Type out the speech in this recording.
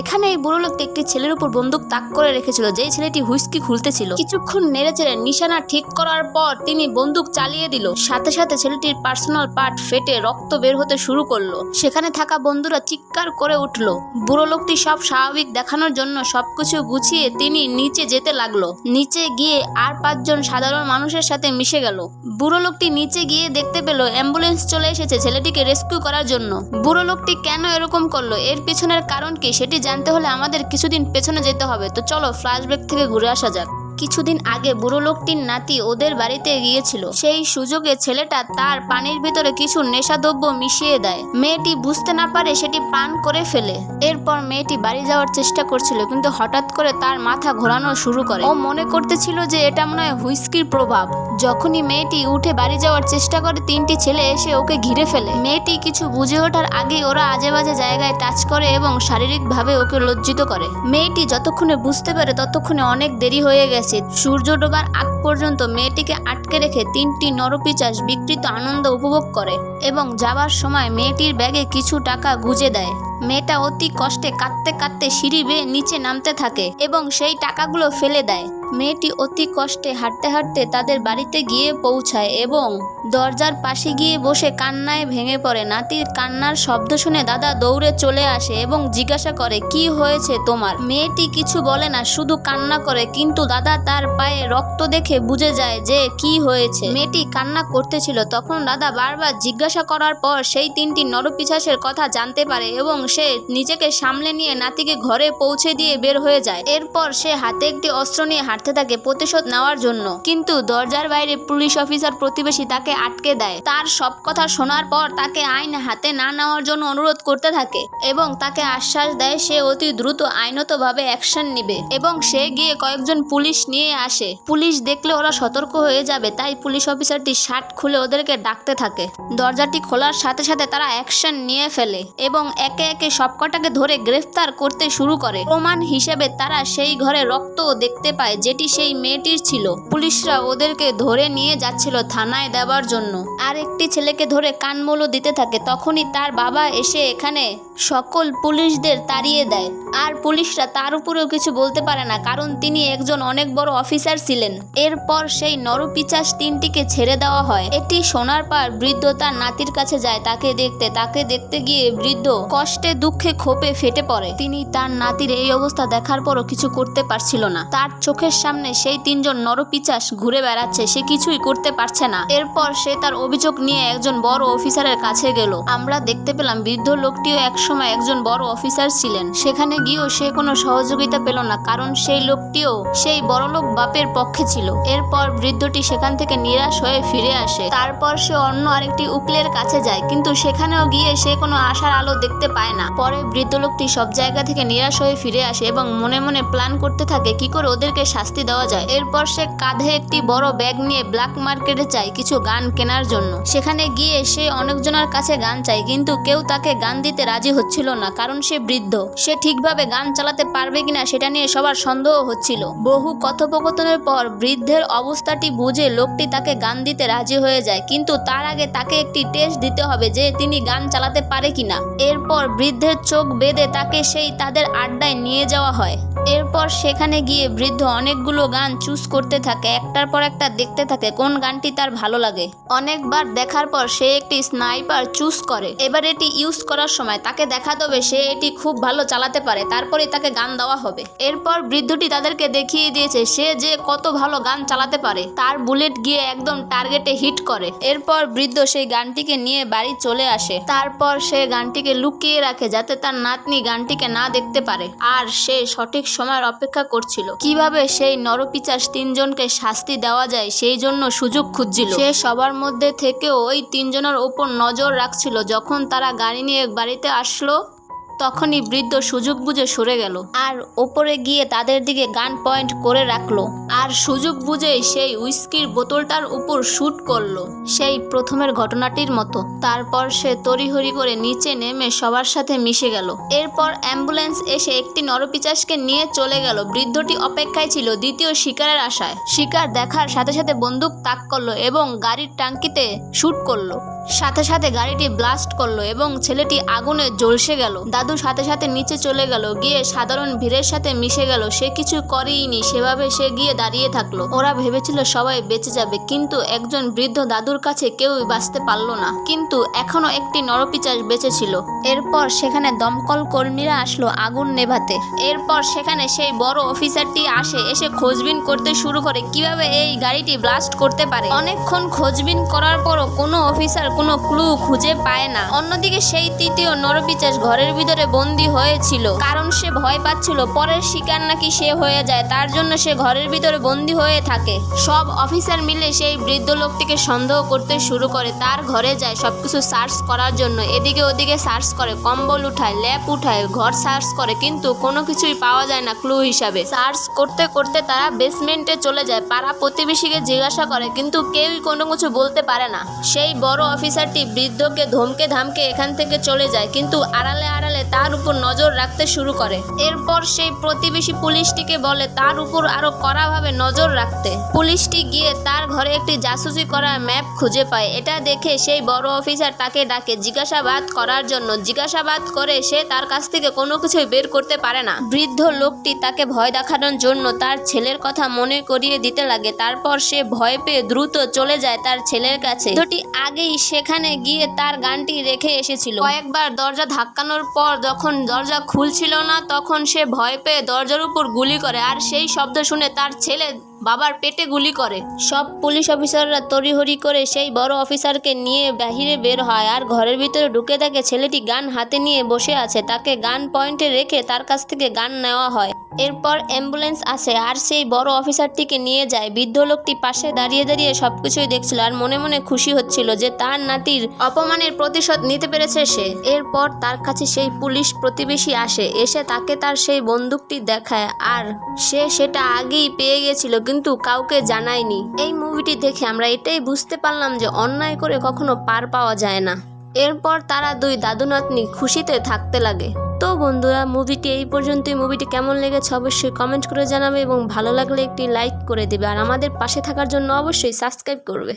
এখানে এই বুড়ো লোকটি একটি ছেলের উপর বন্দুক তাক করে রেখেছিল, যেই ছেলেটি হুইস্কি খুলতেছিল। কিছুক্ষণ নেড়ে চেড়ে নিশানা ঠিক করার পর তিনি বন্দুক চালিয়ে দিল। সাথে সাথে ছেলেটির পার্সোনাল পার্ট ফেটে রক্ত বের হতে শুরু করল। সেখানে থাকা বন্ধুরা চিৎকার করে উঠল। বুড়ো লোকটি সব স্বাভাবিক দেখানোর জন্য সবকিছু গুছিয়ে তিনি নিচে যেতে লাগল। নিচে গিয়ে আর পাঁচজন সাধারণ মানুষের সাথে মিশে গেল। বুড়ো লোকটি নিচে গিয়ে দেখতে পেল, অ্যাম্বুলেন্স চলে এসেছে ছেলেটিকে রেস্কিউ করার জন্য। বুড়ো লোকটি কেন এরকম করল? এর পিছনের কারণ কি? সেটি জানতে হলে আমাদের কিছুদিন পেছনে যেতে হবে। তো চলো ফ্ল্যাশব্যাক থেকে ঘুরে আসা যাক। কিছুদিন আগে বুড়ো লোকটির নাতি ওদের বাড়িতে গিয়েছিল। সেই সুযোগে ছেলেটা তার পানির ভিতরে কিছু নেশাদ্রব্য মিশিয়ে দেয়। মেয়েটি বুঝতে না পারে সেটি পান করে ফেলে। এরপর মেয়েটি বাড়ি যাওয়ার চেষ্টা করছিল, কিন্তু হঠাৎ করে তার মাথা ঘোরানো শুরু করে। ও মনে করতেছিল যে এটা মনে হয় হুইস্কির প্রভাব। যখনই মেয়েটি উঠে বাড়ি যাওয়ার চেষ্টা করে, তিনটি ছেলে এসে ওকে ঘিরে ফেলে। মেয়েটি কিছু বুঝে ওঠার আগেই ওরা আজে বাজে জায়গায় টাচ করে এবং শারীরিকভাবে ওকে লজ্জিত করে। মেয়েটি যতক্ষণে বুঝতে পারে, ততক্ষণে অনেক দেরি হয়ে গেছে। সূর্য ডোবার আগ পর্যন্ত মেয়েটিকে আটকে রেখে তিনটি নরপিচাস বিকৃত আনন্দ উপভোগ করে এবং যাবার সময় মেয়েটির ব্যাগে কিছু টাকা গুজে দেয়। মেয়েটা অতি কষ্টে কাঁদতে কাঁদতে সিঁড়ি বেয়ে নিচে নামতে থাকে এবং সেই টাকাগুলো ফেলে দেয়। মেয়েটি অতি কষ্টে হাঁটতে হাঁটতে তাদের বাড়িতে গিয়ে পৌঁছায় এবং দরজার পাশে গিয়ে বসে কান্নায় ভেঙে পড়ে। নাতির কান্নার শব্দ শুনে দাদা দৌড়ে চলে আসে এবং জিজ্ঞাসা করে, কি হয়েছে তোমার? মেয়েটি কিছু বলে না, শুধু কান্না করে, কিন্তু দাদা তার পায়ে রক্ত দেখে বুঝে যায় যে কি হয়েছে। মেয়েটি কান্না করতেছিল। তখন দাদা বারবার জিজ্ঞাসা করার পর সেই তিনটি নরপিছাসের কথা জানতে পারে এবং সে নিজেকে সামলে নিয়ে নাতিকে ঘরে পৌঁছে দিয়ে বের হয়ে যায়। এরপর সে হাতে একটি অস্ত্র নিয়ে হাঁটতে থাকে প্রতিশোধ নেওয়ার জন্য। কিন্তু দরজার বাইরে পুলিশ অফিসার প্রতিবেশী তাকে আটকে দেয়। তার সব কথা শোনার পর তাকে আইন হাতে না নেওয়ার জন্য অনুরোধ করতে থাকে এবং তাকে আশ্বাস দেয় সে অতি দ্রুত আইনতভাবে অ্যাকশন নিবে এবং সে গিয়ে কয়েকজন পুলিশ নিয়ে আসে। পুলিশ দেখলে ওরা সতর্ক হয়ে যাবে, তাই পুলিশ অফিসারটি শার্ট খুলে ওদেরকে ডাকতে থাকে। দরজাটি খোলার সাথে সাথে তারা অ্যাকশন নিয়ে ফেলে এবং একে একে সবকটাকে ধরে গ্রেফতার করতে শুরু করে। প্রমাণ হিসেবে তারা সেই ঘরে রক্ত দেখতে পায় যেটি সেই মেয়েটির ছিল। পুলিশরা ওদেরকে ধরে নিয়ে যাচ্ছিল থানায় দেওয়ার জন্য। আর একটি ছেলেকে ধরে কানমোলো দিতে থাকে, তখনই তার বাবা এসে এখানে সকল পুলিশদের তাড়িয়ে দেয়। আর পুলিশরা তার উপরেও কিছু বলতে পারে না, কারণ তিনি একজন অনেক বড় অফিসার ছিলেন। এরপর সেই নরপিচাস তিনটিকে ছেড়ে দেওয়া হয়। এটি শোনার পর বৃদ্ধ তার নাতির কাছে যায় তাকে দেখতে। তাকে দেখতে গিয়ে বৃদ্ধ কষ্টে দুঃখে ক্ষোভে ফেটে পড়ে। তিনি তার নাতির এই অবস্থা দেখার পরও কিছু করতে পারছিল না। তার চোখের সামনে সেই তিনজন নরপিচাস ঘুরে বেড়াচ্ছে, সে কিছুই করতে পারছে না। এরপর সে তার অভিযোগ নিয়ে একজন বড় অফিসারের কাছে গেল। আমরা দেখতে পেলাম বৃদ্ধ লোকটিও একসময় একজন বড় অফিসার ছিলেন। সেখানে গিয়েও সে কোনো সহযোগিতা পেল না, কারণ সেই লোকটিও সেই বড়লোক বাপের পক্ষে ছিল। এরপর বৃদ্ধটি সেখান থেকে নিরাশ হয়ে ফিরে আসে। তারপর সে অন্য আরেকটি উকিলের কাছে যায়, কিন্তু সেখানেও গিয়ে সে কোনো আশার আলো দেখতে পায় না। পরে বৃদ্ধ লোকটি সব জায়গা থেকে নিরাশ হয়ে ফিরে আসে এবং মনে মনে প্ল্যান করতে থাকে, কি করে ওদেরকে শাস্তি দেওয়া যায়। এরপর সে কাঁধে একটি বড় ব্যাগ নিয়ে ব্ল্যাক মার্কেটে যায় কিছু গান কেনার জন্য। সেখানে গিয়ে সে অনেকজনের কাছে গান চায়, কিন্তু কেউ তাকে গান দিতে রাজি হচ্ছিল না, কারণ সে বৃদ্ধ। সে ঠিকভাবে গান চালাতে পারবে কিনা সেটা নিয়ে সবার সন্দেহ হচ্ছিল। বহু কথোপকথনের পর বৃদ্ধের অবস্থাটি বুঝে লোকটি তাকে গান দিতে রাজি হয়ে যায়, কিন্তু তার আগে তাকে একটি টেস্ট দিতে হবে যে তিনি গান চালাতে পারে কিনা। এরপর বৃদ্ধের চোখ বেঁধে তাকে সেই তাদের আড্ডায় নিয়ে যাওয়া হয়। এরপর সেখানে গিয়ে বৃদ্ধ অনেকগুলো গান চুজ করতে থাকে, একটার পর একটা দেখতে থাকে কোন গানটি তার ভালো লাগে। অনেকবার দেখার পর সে একটি স্নাইপার চুজ করে। এবার এটি ইউজ করার সময় তাকে দেখাতে হবে সে এটি খুব ভালো চালাতে পারে তারপরে তাকে গান দেওয়া হবে। এরপর বৃদ্ধটি তাদেরকে দেখিয়ে দিয়েছে সে যে কত ভালো গান চালাতে পারে, তার বুলেট গিয়ে একদম টার্গেটে হিট করে। এরপর বৃদ্ধ সেই গানটিকে নিয়ে বাড়ি চলে আসে। তারপর সে গানটিকে লুকিয়ে রাখে যাতে তার নাতনি গানটিকে না দেখতে পারে। আর সে সঠিক সময়ের অপেক্ষা করছিল। কীভাবে সেই নরপিচাস তিনজনকে শাস্তি দেওয়া যায়, সেই জন্য সুযোগ খুঁজছিল। সে সবার মধ্যে থেকেও ওই তিনজনের ওপর নজর রাখছিল, যখন তারা গাড়ি নিয়ে বাড়িতে আসলো। তখনই বৃদ্ধ সুযোগ বুঝে সরে গেল আর ওপরে গিয়ে তাদের দিকে গান পয়েন্ট করে রাখল। আর সুযোগ বুঝেই সেই উইস্কির বোতলটার উপর শুট করল। সেই প্রথমের ঘটনাটির মতো। তারপর সে তড়িহড়ি করে নিচে নেমে সবার সাথে মিশে গেল। এরপর অ্যাম্বুলেন্স এসে একটি নরপিচাসকে নিয়ে চলে গেল। বৃদ্ধটি অপেক্ষায় ছিল দ্বিতীয় শিকারের আশায়। শিকার দেখার সাথে সাথে বন্দুক তাক করল এবং গাড়ির টাঙ্কিতে শুট করল। সাথে সাথে গাড়িটি ব্লাস্ট করল এবং ছেলেটি আগুনে জ্বলসে গেল। দাদু সাথে সাথে নিচে চলে গেল, গিয়ে সাধারণ ভিড়ের সাথে মিশে গেল। সে কিছু করেইনি, সেভাবে সে গিয়ে দাঁড়িয়ে থাকল। ওরা ভেবেছিল সবাই বেঁচে যাবে, কিন্তু একজন বৃদ্ধ দাদুর কাছে কেউই বাঁচতে পারল না। কিন্তু এখনও একটি নরপিচাস বেঁচে ছিল। এরপর সেখানে দমকল কর্মীরা আসলো আগুন নেভাতে। এরপর সেখানে সেই বড় অফিসারটি আসে, এসে খোঁজবিন করতে শুরু করে কীভাবে এই গাড়িটি ব্লাস্ট করতে পারে। অনেকক্ষণ খোঁজবিন করার পরও কোনো অফিসার কোনো ক্লু খুঁজে পায় না। অন্যদিকে সেই তৃতীয় নরপিচাস ঘরের ভিতরে বন্দি হয়েছিল। কারণ সে ভয় পাচ্ছিল, পরের শিকার নাকি সে হয়ে যায়, তার জন্য সে ঘরের ভিতরে বন্দি হয়ে থাকে। সব অফিসার মিলে সেই বৃদ্ধ লোকটিকে সন্দেহ করতে শুরু করে, তার ঘরে যায় সবকিছু সার্চ করার জন্য। এদিকে ওদিকে সার্চ করে, কম্বল উঠায়, ল্যাপ উঠায়, ঘর সার্চ করে, কিন্তু কোনো কিছুই পাওয়া যায় না ক্লু হিসাবে। সার্চ করতে করতে তারা বেসমেন্টে চলে যায়, পাড়া প্রতিবেশীকে জিজ্ঞাসা করে, কিন্তু কেউই কোনো কিছু বলতে পারে না। সেই বড় অফিসারটি বৃদ্ধকে ধমকে ধামকে এখান থেকে চলে যায়, কিন্তু আড়ালে আড়ালে তার উপর নজর রাখতে শুরু করে। এরপর সেই প্রতিবেশী পুলিশটিকে বলে, তার উপর আরও কড়াভাবে নজর রাখতে। পুলিশটি গিয়ে তার ঘরে একটি জাসুসি করা ম্যাপ খুঁজে পায়। এটা দেখে সেই বড় অফিসার তাকে ডাকে, জিজ্ঞাসাবাদ করার জন্য। জিজ্ঞাসাবাদ করে সে তার কাছ থেকে কোনো কিছুই বের করতে পারে না। বৃদ্ধ লোকটি তাকে ভয় দেখানোর জন্য তার ছেলের কথা মনে করিয়ে দিতে লাগে। তারপর সে ভয় পেয়ে দ্রুত চলে যায় তার ছেলের কাছে। দুটি আগেই সেখানে গিয়ে তার গানটি রেখে এসেছিল। কয়েকবার দরজা ধাক্কানোর পর যখন দরজা খুলছিল না, তখন সে ভয় পেয়ে দরজার উপর গুলি করে। আর সেই শব্দ শুনে তার ছেলে বাবার পেটে গুলি করে। সব পুলিশ অফিসাররা তড়িহড়ি করে সেই বড় অফিসারকে নিয়ে বাহিরে বের হয় আর ঘরের ভিতরে ঢুকে থাকে ছেলেটি গান হাতে নিয়ে বসে আছে। তাকে গান পয়েন্টে রেখে তার কাছ থেকে গান নেওয়া হয়। এরপর অ্যাম্বুলেন্স আসে আর সেই বড় অফিসারটিকে নিয়ে যায়। বৃদ্ধ লোকটি পাশে দাঁড়িয়ে দাঁড়িয়ে সবকিছুই দেখছিল আর মনে মনে খুশি হচ্ছিল যে তার নাতির অপমানের প্রতিশোধ নিতে পেরেছে সে। এরপর তার কাছে সেই পুলিশ প্রতিবেশী আসে। এসে তাকে তার সেই বন্দুকটি দেখায় আর সে সেটা আগেই পেয়ে গেছিল। কিন্তু কাউকে জানায়নি। এই মুভিটি দেখে আমরা এটাই বুঝতে পারলাম যে অন্যায় করে কখনো পার পাওয়া যায় না। এরপর তারা দুই দাদু নাতনি খুশিতে থাকতে লাগে। তো বন্ধুরা মুভিটি এই পর্যন্তই। মুভিটি কেমন লেগেছে অবশ্যই কমেন্ট করে জানাবে এবং ভালো লাগলে একটি লাইক করে দেবে। আর আমাদের পাশে থাকার জন্য অবশ্যই সাবস্ক্রাইব করবে।